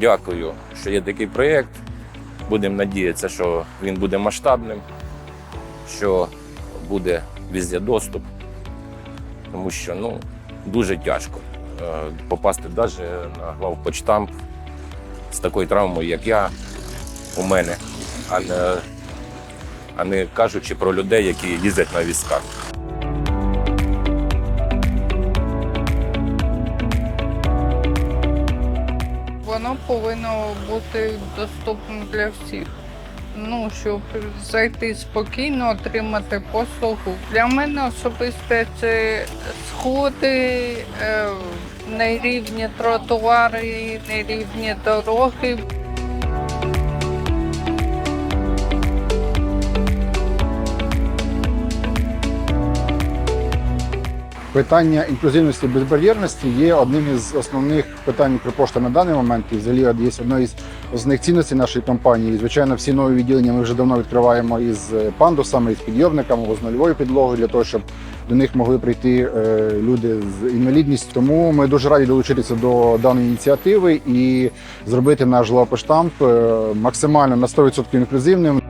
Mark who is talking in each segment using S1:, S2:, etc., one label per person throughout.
S1: дякую, що є такий проєкт. Будемо надіятися, що він буде масштабним, що буде везде доступ, тому що ну, дуже тяжко е, попасти навіть на главпочтамп з такою травмою, як я, у мене, а не, а не кажучи про людей, які їздять на візках.
S2: Воно повинно бути доступно для всіх. Ну, щоб зайти спокійно, отримати послугу. Для мене особисто це сходи, е, нерівні тротуари, нерівні дороги.
S3: Питання інклюзивності і безбар'єрності є одним із основних питань Укрпошти на даний момент. І взагалі є одною із основних цінностей нашої компанії. І, Звичайно, всі нові відділення ми вже давно відкриваємо із пандусами, із підйомниками, з нульовою підлогою для того, щоб до них могли прийти е, люди з інвалідністю. Тому ми дуже раді долучитися до даної ініціативи і зробити наш лапоштамп е, максимально на 100% інклюзивним.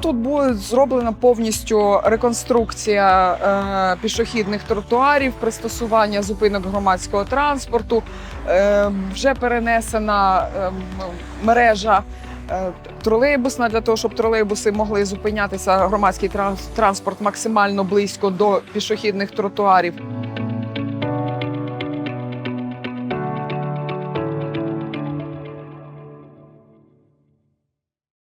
S4: Тут буде зроблена повністю реконструкція е, пішохідних тротуарів, пристосування зупинок громадського транспорту. Е, вже перенесена е, мережа е, тролейбусна для того, щоб тролейбуси могли зупинятися громадський транспорт максимально близько до пішохідних тротуарів.